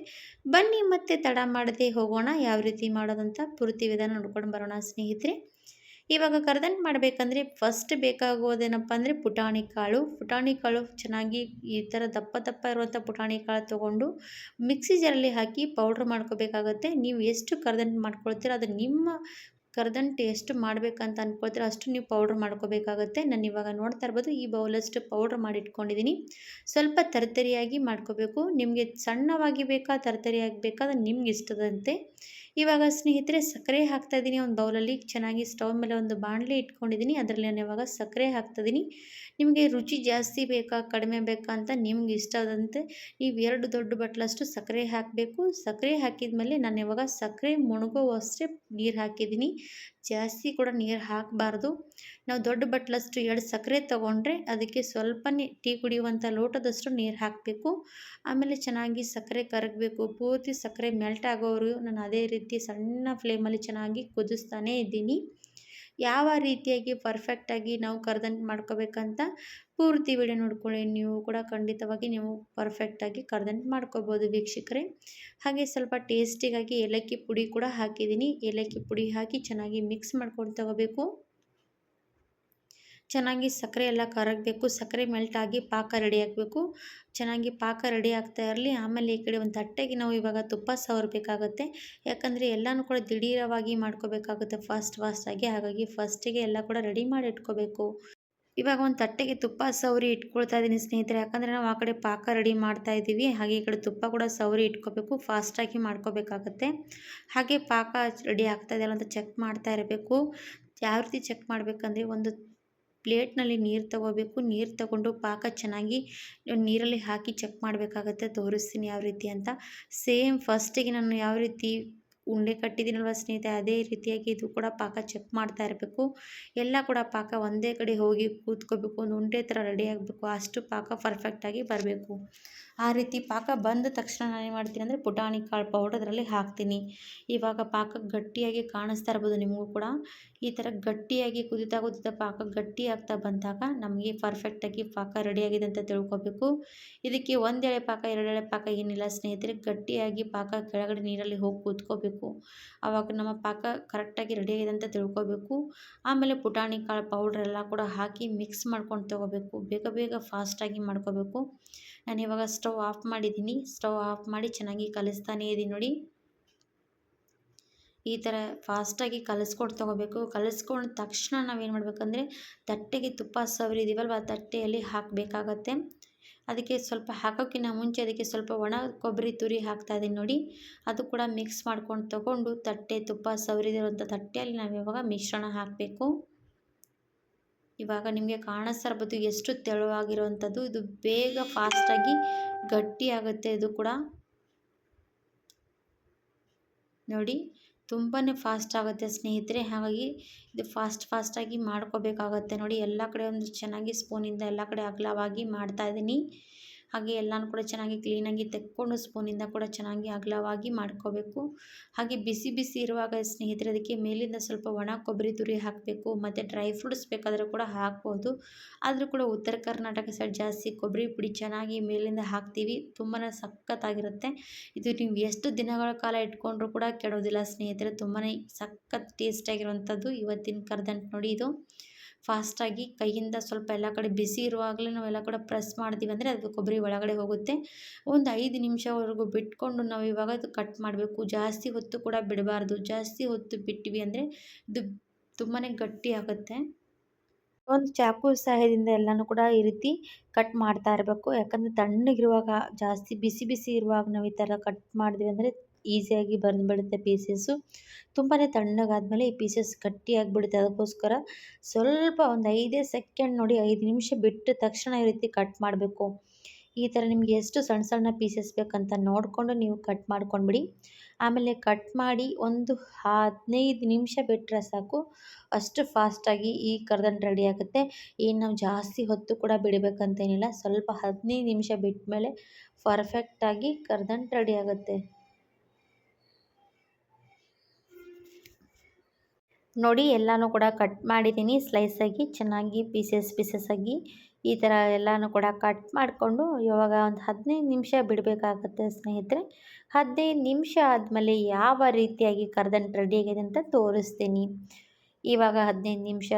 Speaker 1: ಬನ್ನಿ ಮತ್ತೆ ತಡ ಮಾಡದೆ ಹೋಗೋಣ, ಯಾವ ರೀತಿ ಮಾಡೋದಂತ ಪೂರ್ತಿ ವಿಧಾನ ನೋಡ್ಕೊಂಡು ಬರೋಣ ಸ್ನೇಹಿತರೆ. ಇವಾಗ ಕರ್ದಂಟು ಮಾಡಬೇಕಂದ್ರೆ ಫಸ್ಟ್ ಬೇಕಾಗೋದೇನಪ್ಪ ಅಂದರೆ ಪುಟಾಣಿ ಕಾಳು. ಪುಟಾಣಿ ಕಾಳು ಚೆನ್ನಾಗಿ ಈ ಥರ ದಪ್ಪ ದಪ್ಪ ಇರುವಂಥ ಪುಟಾಣಿ ಕಾಳು ತೊಗೊಂಡು ಮಿಕ್ಸಿ ಜಾರಲ್ಲಿ ಹಾಕಿ ಪೌಡ್ರ್ ಮಾಡ್ಕೋಬೇಕಾಗತ್ತೆ. ನೀವು ಎಷ್ಟು ಕರ್ದಂಟು ಮಾಡ್ಕೊಳ್ತೀರೋ ಅದು ನಿಮ್ಮ ಕರ್ದಂಟು ಎಷ್ಟು ಮಾಡಬೇಕಂತ ಅಂದ್ಕೊಳ್ತೀರೋ ಅಷ್ಟು ನೀವು ಪೌಡ್ರ್ ಮಾಡ್ಕೋಬೇಕಾಗತ್ತೆ. ನಾನು ಇವಾಗ ನೋಡ್ತಾ ಇರ್ಬೋದು, ಈ ಬೌಲಷ್ಟು ಪೌಡ್ರ್ ಮಾಡಿಟ್ಕೊಂಡಿದ್ದೀನಿ ಸ್ವಲ್ಪ ತರತರಿಯಾಗಿ ಮಾಡ್ಕೋಬೇಕು. ನಿಮಗೆ ಸಣ್ಣವಾಗಿ ಬೇಕಾ, ತರತರಿಯಾಗಿ ಬೇಕಾ, ಅದು ನಿಮ್ಗೆ ಇಷ್ಟದಂತೆ. ಇವಾಗ ಸ್ನೇಹಿತರೆ, ಸಕ್ಕರೆ ಹಾಕ್ತಾ ಇದ್ದೀನಿ. ಒಂದು ಬೌಲಲ್ಲಿ ಚೆನ್ನಾಗಿ ಸ್ಟವ್ ಮೇಲೆ ಒಂದು ಬಾಣಲೆ ಇಟ್ಕೊಂಡಿದ್ದೀನಿ. ಅದರಲ್ಲಿ ನಾನು ಇವಾಗ ಸಕ್ಕರೆ ಹಾಕ್ತಾಯಿದ್ದೀನಿ ನಿಮಗೆ ರುಚಿ ಜಾಸ್ತಿ ಬೇಕಾ, ಕಡಿಮೆ ಬೇಕಾ ಅಂತ ನಿಮ್ಗೆ ಇಷ್ಟದಂತೆ ನೀವು ಎರಡು ದೊಡ್ಡ ಬಟ್ಲಷ್ಟು ಸಕ್ಕರೆ ಹಾಕಬೇಕು. ಸಕ್ಕರೆ ಹಾಕಿದ ಮೇಲೆ ನಾನು ಇವಾಗ ಸಕ್ಕರೆ ಮುಣುಗೋವಷ್ಟೇ ನೀರು ಹಾಕಿದ್ದೀನಿ. ಜಾಸ್ತಿ ಕೂಡ ನೀರು ಹಾಕಬಾರ್ದು. ನಾವು ದೊಡ್ಡ ಬಟ್ಲಷ್ಟು ಎರಡು ಸಕ್ಕರೆ ತೊಗೊಂಡ್ರೆ ಅದಕ್ಕೆ ಸ್ವಲ್ಪನೇ ಟೀ ಕುಡಿಯುವಂಥ ಲೋಟದಷ್ಟು ನೀರು ಹಾಕಬೇಕು. ಆಮೇಲೆ ಚೆನ್ನಾಗಿ ಸಕ್ಕರೆ ಕರಗಬೇಕು. ಪೂರ್ತಿ ಸಕ್ಕರೆ ಮೆಲ್ಟ್ ಆಗೋವರೆಗೂ ನಾನು ಅದೇ ರೀತಿ ಸಣ್ಣ ಫ್ಲೇಮಲ್ಲಿ ಚೆನ್ನಾಗಿ ಕುದಿಸ್ತಾನೇ ಇದ್ದೀನಿ. ಯಾವ ರೀತಿಯಾಗಿ ಪರ್ಫೆಕ್ಟಾಗಿ ನಾವು ಕರ್ದಂಟು ಮಾಡ್ಕೋಬೇಕಂತ ಪೂರ್ತಿ ವಿಡಿಯೋ ನೋಡ್ಕೊಳ್ಳಿ. ನೀವು ಕೂಡ ಖಂಡಿತವಾಗಿ ನೀವು ಪರ್ಫೆಕ್ಟಾಗಿ ಕರ್ದಂಟು ಮಾಡ್ಕೋಬೋದು ವೀಕ್ಷಕರೇ. ಹಾಗೆ ಸ್ವಲ್ಪ ಟೇಸ್ಟಿಗಾಗಿ ಏಲಕ್ಕಿ ಪುಡಿ ಕೂಡ ಹಾಕಿದ್ದೀನಿ. ಏಲಕ್ಕಿ ಪುಡಿ ಹಾಕಿ ಚೆನ್ನಾಗಿ ಮಿಕ್ಸ್ ಮಾಡ್ಕೊಂಡು ತಗೋಬೇಕು. ಚೆನ್ನಾಗಿ ಸಕ್ಕರೆ ಎಲ್ಲ ಕರಗಬೇಕು, ಸಕ್ಕರೆ ಮೆಲ್ಟ್ ಆಗಿ ಪಾಕ ರೆಡಿ ಆಗಬೇಕು. ಚೆನ್ನಾಗಿ ಪಾಕ ರೆಡಿ ಆಗ್ತಾ ಇರಲಿ, ಆಮೇಲೆ ಈ ಕಡೆ ಒಂದು ತಟ್ಟೆಗೆ ನಾವು ಇವಾಗ ತುಪ್ಪ ಸವರಬೇಕಾಗತ್ತೆ. ಯಾಕಂದರೆ ಎಲ್ಲನೂ ಕೂಡ ದಿಢೀರವಾಗಿ ಮಾಡ್ಕೋಬೇಕಾಗುತ್ತೆ ಫಾಸ್ಟ್ ಫಾಸ್ಟಾಗಿ ಹಾಗಾಗಿ ಫಸ್ಟಿಗೆ ಎಲ್ಲ ಕೂಡ ರೆಡಿ ಮಾಡಿ ಇಟ್ಕೋಬೇಕು. ಇವಾಗ ಒಂದು ತಟ್ಟೆಗೆ ತುಪ್ಪ ಸವರಿ ಇಟ್ಕೊಳ್ತಾ ಇದ್ದೀನಿ ಸ್ನೇಹಿತರೆ. ಯಾಕಂದರೆ ನಾವು ಆ ಕಡೆ ಪಾಕ ರೆಡಿ ಮಾಡ್ತಾ ಇದ್ದೀವಿ ಹಾಗೆ ಈ ಕಡೆ ತುಪ್ಪ ಕೂಡ ಸವರಿ ಇಟ್ಕೋಬೇಕು ಫಾಸ್ಟಾಗಿ ಮಾಡ್ಕೋಬೇಕಾಗತ್ತೆ. ಹಾಗೆ ಪಾಕ ರೆಡಿ ಆಗ್ತಾ ಇದೆಯಲ್ಲ ಅಂತ ಚೆಕ್ ಮಾಡ್ತಾ ಇರಬೇಕು. ಯಾವ ರೀತಿ ಚೆಕ್ ಮಾಡಬೇಕಂದ್ರೆ ಒಂದು ಪ್ಲೇಟ್ನಲ್ಲಿ ನೀರು ತಗೋಬೇಕು. ನೀರು ತಗೊಂಡು ಪಾಕ ಚೆನ್ನಾಗಿ ನೀರಲ್ಲಿ ಹಾಕಿ ಚೆಕ್ ಮಾಡಬೇಕಾಗತ್ತೆ. ತೋರಿಸ್ತೀನಿ ಯಾವ ರೀತಿ ಅಂತ. ಸೇಮ್ ಫಸ್ಟಿಗೆ ನಾನು ಯಾವ ರೀತಿ ಉಂಡೆ ಕಟ್ಟಿದ್ದೀನಲ್ವ ಸ್ನೇಹಿತೆ ಅದೇ ರೀತಿಯಾಗಿ ಇದು ಕೂಡ ಪಾಕ ಚೆಕ್ ಮಾಡ್ತಾ ಇರಬೇಕು. ಎಲ್ಲ ಕೂಡ ಪಾಕ ಒಂದೇ ಕಡೆ ಹೋಗಿ ಕೂತ್ಕೋಬೇಕು. ಒಂದು ಉಂಡೆ ಥರ ರೆಡಿ ಆಗಬೇಕು. ಅಷ್ಟು ಪಾಕ ಪರ್ಫೆಕ್ಟಾಗಿ ಬರಬೇಕು. ಆ ರೀತಿ ಪಾಕ ಬಂದ ತಕ್ಷಣ ನಾನು ಏನು ಮಾಡ್ತೀನಿ ಅಂದರೆ ಪುಟಾಣಿ, ಕಾಳು ಪೌಡರ್ ಅದರಲ್ಲಿ ಹಾಕ್ತೀನಿ. ಇವಾಗ ಪಾಕ ಗಟ್ಟಿಯಾಗಿ ಕಾಣಿಸ್ತಾ ಇರ್ಬೋದು ನಿಮಗೂ ಕೂಡ. ಈ ಥರ ಗಟ್ಟಿಯಾಗಿ ಕುದಿತಾ ಕುದಿತಾ ಪಾಕ ಗಟ್ಟಿ ಆಗ್ತಾ ಬಂದಾಗ ನಮಗೆ ಪರ್ಫೆಕ್ಟಾಗಿ ಪಾಕ ರೆಡಿಯಾಗಿದೆ ಅಂತ ತಿಳ್ಕೊಬೇಕು. ಇದಕ್ಕೆ ಒಂದೆಳೆ ಪಾಕ ಎರಡೆಳೆ ಪಾಕ ಏನಿಲ್ಲ. ಸ್ನೇಹಿತರೆ, ಗಟ್ಟಿಯಾಗಿ ಪಾಕ ಕೆಳಗಡೆ ನೀರಲ್ಲಿ ಹೋಗಿ ಕೂತ್ಕೋಬೇಕು. ಆವಾಗ ನಮ್ಮ ಪಾಕ ಕರೆಕ್ಟಾಗಿ ರೆಡಿಯಾಗಿದೆ ಅಂತ ತಿಳ್ಕೊಬೇಕು. ಆಮೇಲೆ ಪುಟಾಣಿ, ಕಾಳು ಪೌಡ್ರ್ ಎಲ್ಲ ಕೂಡ ಹಾಕಿ ಮಿಕ್ಸ್ ಮಾಡ್ಕೊಂಡು ತೊಗೋಬೇಕು. ಬೇಗ ಬೇಗ ಫಾಸ್ಟಾಗಿ ಮಾಡ್ಕೋಬೇಕು. ನಾನು ಇವಾಗ ಸ್ಟವ್ ಆಫ್ ಮಾಡಿದ್ದೀನಿ. ಸ್ಟವ್ ಆಫ್ ಮಾಡಿ ಚೆನ್ನಾಗಿ ಕಲಿಸ್ತಾನೇ ಇದ್ದೀನಿ ನೋಡಿ. ಈ ಥರ ಫಾಸ್ಟಾಗಿ ಕಲಿಸ್ಕೊಂಡು ತೊಗೋಬೇಕು. ಕಲಿಸ್ಕೊಂಡ ತಕ್ಷಣ ನಾವೇನು ಮಾಡಬೇಕಂದ್ರೆ ತಟ್ಟೆಗೆ ತುಪ್ಪ ಸವರಿದ್ದೀವಲ್ವ ಆ ತಟ್ಟೆಯಲ್ಲಿ ಹಾಕಬೇಕಾಗತ್ತೆ. ಅದಕ್ಕೆ ಸ್ವಲ್ಪ ಹಾಕೋಕ್ಕಿಂತ ಮುಂಚೆ ಅದಕ್ಕೆ ಸ್ವಲ್ಪ ಒಣ ಕೊಬ್ಬರಿ ತುರಿ ಹಾಕ್ತಾ ಇದ್ದೀನಿ ನೋಡಿ. ಅದು ಕೂಡ ಮಿಕ್ಸ್ ಮಾಡ್ಕೊಂಡು ತೊಗೊಂಡು ತಟ್ಟೆ ತುಪ್ಪ ಸವರಿದಿರುವಂಥ ತಟ್ಟೆಯಲ್ಲಿ ನಾವು ಇವಾಗ ಮಿಶ್ರಣ ಹಾಕಬೇಕು. ಇವಾಗ ನಿಮಗೆ ಕಾಣಿಸ್ತಾ ಇರ್ಬೋದು ಎಷ್ಟು ತೆಳುವಾಗಿರುವಂಥದ್ದು. ಇದು ಬೇಗ ಫಾಸ್ಟಾಗಿ ಗಟ್ಟಿಯಾಗುತ್ತೆ ಇದು ಕೂಡ. ನೋಡಿ ತುಂಬಾ ಫಾಸ್ಟ್ ಆಗುತ್ತೆ ಸ್ನೇಹಿತರೆ. ಹಾಗಾಗಿ ಇದು ಫಾಸ್ಟ್ ಫಾಸ್ಟಾಗಿ ಮಾಡ್ಕೋಬೇಕಾಗತ್ತೆ. ನೋಡಿ, ಎಲ್ಲ ಕಡೆ ಒಂದು ಚೆನ್ನಾಗಿ ಸ್ಪೂನಿಂದ ಎಲ್ಲ ಕಡೆ ಅಗಲವಾಗಿ ಮಾಡ್ತಾಯಿದ್ದೀನಿ ಹಾಗೆ ಎಲ್ಲನೂ ಕೂಡ ಚೆನ್ನಾಗಿ ಕ್ಲೀನಾಗಿ ತೆಕ್ಕೊಂಡು ಸ್ಪೂನಿಂದ ಕೂಡ ಚೆನ್ನಾಗಿ ಅಗಲವಾಗಿ ಮಾಡ್ಕೋಬೇಕು. ಹಾಗೆ ಬಿಸಿ ಬಿಸಿ ಇರುವಾಗ ಸ್ನೇಹಿತರೆ ಅದಕ್ಕೆ ಮೇಲಿಂದ ಸ್ವಲ್ಪ ಒಣ ಕೊಬ್ಬರಿ ತುರಿ ಹಾಕಬೇಕು, ಮತ್ತು ಡ್ರೈ ಫ್ರೂಟ್ಸ್ ಬೇಕಾದರೆ ಕೂಡ ಹಾಕ್ಬೋದು. ಆದರೂ ಕೂಡ ಉತ್ತರ ಕರ್ನಾಟಕ ಸೈಡ್ ಜಾಸ್ತಿ ಕೊಬ್ಬರಿ ಪುಡಿ ಚೆನ್ನಾಗಿ ಮೇಲಿಂದ ಹಾಕ್ತೀವಿ. ತುಂಬಾ ಸಖತ್ತಾಗಿರುತ್ತೆ. ಇದು ನೀವು ಎಷ್ಟು ದಿನಗಳ ಕಾಲ ಇಟ್ಕೊಂಡ್ರೂ ಕೂಡ ಕೆಡೋದಿಲ್ಲ ಸ್ನೇಹಿತರೆ. ತುಂಬಾ ಸಖತ್ ಟೇಸ್ಟಾಗಿರುವಂಥದ್ದು ಇವತ್ತಿನ ಕರ್ದಂಟು ನೋಡಿ ಇದು. ಫಾಸ್ಟಾಗಿ ಕೈಯಿಂದ ಸ್ವಲ್ಪ ಎಲ್ಲ ಕಡೆ ಬಿಸಿ ಇರುವಾಗಲೇ ನಾವು ಎಲ್ಲ ಕಡೆ ಪ್ರೆಸ್ ಮಾಡ್ತೀವಿ ಅಂದರೆ ಅದು ಕೊಬ್ಬರಿ ಒಳಗಡೆ ಹೋಗುತ್ತೆ. ಒಂದು ಐದು ನಿಮಿಷವರೆಗೂ ಬಿಟ್ಕೊಂಡು ನಾವು ಇವಾಗ ಅದು ಕಟ್ ಮಾಡಬೇಕು. ಜಾಸ್ತಿ ಹೊತ್ತು ಕೂಡ ಬಿಡಬಾರ್ದು. ಜಾಸ್ತಿ ಹೊತ್ತು ಬಿಟ್ಟಿವಿ ಅಂದರೆ ಇದು ತುಂಬಾ ಗಟ್ಟಿ ಆಗುತ್ತೆ. ಒಂದು ಚಾಕು ಸಹಾಯದಿಂದ ಎಲ್ಲನೂ ಕೂಡ ಈ ರೀತಿ ಕಟ್ ಮಾಡ್ತಾ ಇರಬೇಕು. ಯಾಕಂದರೆ ತಣ್ಣಗಿರುವಾಗ ಜಾಸ್ತಿ ಬಿಸಿ ಬಿಸಿ ಇರುವಾಗ ನಾವು ಈ ಥರ ಕಟ್ ಮಾಡಿದ್ವಿ ಅಂದರೆ ಈಸಿಯಾಗಿ ಬಂದುಬಿಡುತ್ತೆ ಪೀಸಸ್ಸು ತುಂಬಾ ತಣ್ಣಗಾದ್ಮೇಲೆ ಈ ಪೀಸಸ್ ಗಟ್ಟಿಯಾಗಿಬಿಡುತ್ತೆ. ಅದಕ್ಕೋಸ್ಕರ ಸ್ವಲ್ಪ ಒಂದು ಐದೇ ಸೆಕೆಂಡ್ ನೋಡಿ ಐದು ನಿಮಿಷ ಬಿಟ್ಟ ತಕ್ಷಣ ಈ ರೀತಿ ಕಟ್ ಮಾಡಬೇಕು. ಈ ಥರ ನಿಮಗೆ ಎಷ್ಟು ಸಣ್ಣ ಸಣ್ಣ ಪೀಸಸ್ ಬೇಕಂತ ನೋಡಿಕೊಂಡು ನೀವು ಕಟ್ ಮಾಡ್ಕೊಂಡ್ಬಿಡಿ. ಆಮೇಲೆ ಕಟ್ ಮಾಡಿ ಒಂದು ಹದಿನೈದು ನಿಮಿಷ ಬಿಟ್ಟರೆ ಸಾಕು. ಅಷ್ಟು ಫಾಸ್ಟಾಗಿ ಈ ಕರ್ದನ್ ರೆಡಿ ಆಗುತ್ತೆ. ಏನು ನಾವು ಜಾಸ್ತಿ ಹೊತ್ತು ಕೂಡ ಬಿಡಬೇಕಂತೇನಿಲ್ಲ. ಸ್ವಲ್ಪ ಹದಿನೈದು ನಿಮಿಷ ಬಿಟ್ಟ ಮೇಲೆ ಪರ್ಫೆಕ್ಟಾಗಿ ಕರ್ದಂಟು ರೆಡಿ ಆಗುತ್ತೆ. ನೋಡಿ ಎಲ್ಲನೂ ಕೂಡ ಕಟ್ ಮಾಡಿದ್ದೀನಿ ಸ್ಲೈಸಾಗಿ ಚೆನ್ನಾಗಿ ಪೀಸಸ್ ಪೀಸಸ್ ಆಗಿ ಈ ಥರ ಎಲ್ಲನೂ ಕೂಡ ಕಟ್ ಮಾಡಿಕೊಂಡು ಇವಾಗ ಒಂದು ಹದಿನೈದು ನಿಮಿಷ ಬಿಡಬೇಕಾಗತ್ತೆ ಸ್ನೇಹಿತರೆ. ಹದಿನೈದು ನಿಮಿಷ ಆದಮೇಲೆ ಯಾವ ರೀತಿಯಾಗಿ ಕರ್ದನ್ ರೆಡಿ ಆಗಿದೆ ಅಂತ ತೋರಿಸ್ತೀನಿ. ಇವಾಗ ಹದಿನೈದು ನಿಮಿಷ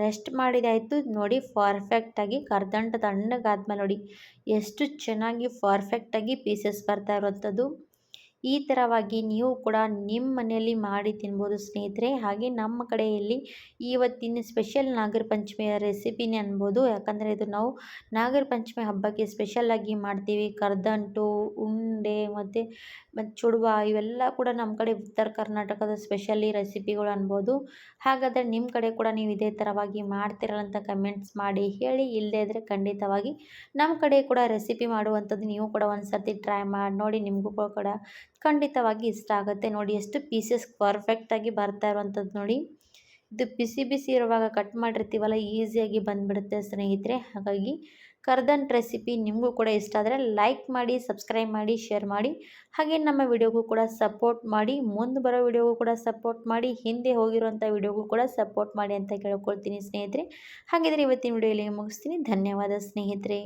Speaker 1: ರೆಸ್ಟ್ ಮಾಡಿದಾಯಿತು. ನೋಡಿ ಪರ್ಫೆಕ್ಟಾಗಿ ಕರ್ದಂಟು ತಣ್ಣಗಾದ್ಮೇಲೆ ನೋಡಿ ಎಷ್ಟು ಚೆನ್ನಾಗಿ ಪರ್ಫೆಕ್ಟಾಗಿ ಪೀಸಸ್ ಬರ್ತಾ ಇರುವಂಥದ್ದು. ಈ ಥರವಾಗಿ ನೀವು ಕೂಡ ನಿಮ್ಮ ಮನೆಯಲ್ಲಿ ಮಾಡಿ ತಿನ್ಬೋದು ಸ್ನೇಹಿತರೆ. ಹಾಗೆ ನಮ್ಮ ಕಡೆಯಲ್ಲಿ ಇವತ್ತಿನ ಸ್ಪೆಷಲ್ ನಾಗರ ಪಂಚಮಿಯ ರೆಸಿಪಿನೇ ಅನ್ಬೋದು. ಯಾಕಂದರೆ ಇದು ನಾವು ನಾಗರ ಪಂಚಮಿ ಹಬ್ಬಕ್ಕೆ ಸ್ಪೆಷಲ್ಲಾಗಿ ಮಾಡ್ತೀವಿ. ಕರ್ದಂಟು, ಉಂಡೆ ಮತ್ತು ಮತ್ತು ಚುಡುವ ಇವೆಲ್ಲ ಕೂಡ ನಮ್ಮ ಕಡೆ ಉತ್ತರ ಕರ್ನಾಟಕದ ಸ್ಪೆಷಲಿ ರೆಸಿಪಿಗಳು ಅನ್ಬೋದು. ಹಾಗಾದರೆ ನಿಮ್ಮ ಕಡೆ ಕೂಡ ನೀವು ಇದೇ ಥರವಾಗಿ ಮಾಡ್ತಿರಲ್ಲ ಅಂತ ಕಮೆಂಟ್ಸ್ ಮಾಡಿ ಹೇಳಿ. ಇಲ್ಲದೇ ಇದ್ದರೆ ಖಂಡಿತವಾಗಿ ನಮ್ಮ ಕಡೆ ಕೂಡ ರೆಸಿಪಿ ಮಾಡುವಂಥದ್ದು ನೀವು ಕೂಡ ಒಂದು ಸರ್ತಿ ಟ್ರೈ ಮಾಡಿ ನೋಡಿ. ನಿಮಗೂ ಕೂಡ ಖಂಡಿತವಾಗಿ ಇಷ್ಟ ಆಗುತ್ತೆ. ನೋಡಿ, ಎಷ್ಟು ಪೀಸಸ್ ಪರ್ಫೆಕ್ಟಾಗಿ ಬರ್ತಾ ಇರುವಂಥದ್ದು ನೋಡಿ. ಇದು ಬಿಸಿ ಬಿಸಿ ಇರುವಾಗ ಕಟ್ ಮಾಡಿರ್ತೀವಲ್ಲ ಈಸಿಯಾಗಿ ಬಂದುಬಿಡುತ್ತೆ ಸ್ನೇಹಿತರೆ. ಹಾಗಾಗಿ ಕರ್ದಂಟ್ ರೆಸಿಪಿ ನಿಮಗೂ ಕೂಡ ಇಷ್ಟ ಆದರೆ ಲೈಕ್ ಮಾಡಿ ಸಬ್ಸ್ಕ್ರೈಬ್ ಮಾಡಿ ಶೇರ್ ಮಾಡಿ. ಹಾಗೆ ನಮ್ಮ ವಿಡಿಯೋಗೂ ಕೂಡ ಸಪೋರ್ಟ್ ಮಾಡಿ. ಮುಂದೆ ಬರೋ ವಿಡಿಯೋಗೂ ಕೂಡ ಸಪೋರ್ಟ್ ಮಾಡಿ. ಹಿಂದೆ ಹೋಗಿರುವಂಥ ವಿಡಿಯೋಗೂ ಕೂಡ ಸಪೋರ್ಟ್ ಮಾಡಿ ಅಂತ ಕೇಳ್ಕೊಳ್ತೀನಿ ಸ್ನೇಹಿತರೆ. ಹಾಗಿದ್ರೆ ಇವತ್ತಿನ ವಿಡಿಯೋ ಇಲ್ಲಿಗೆ ಮುಗಿಸ್ತೀನಿ. ಧನ್ಯವಾದ ಸ್ನೇಹಿತರೆ.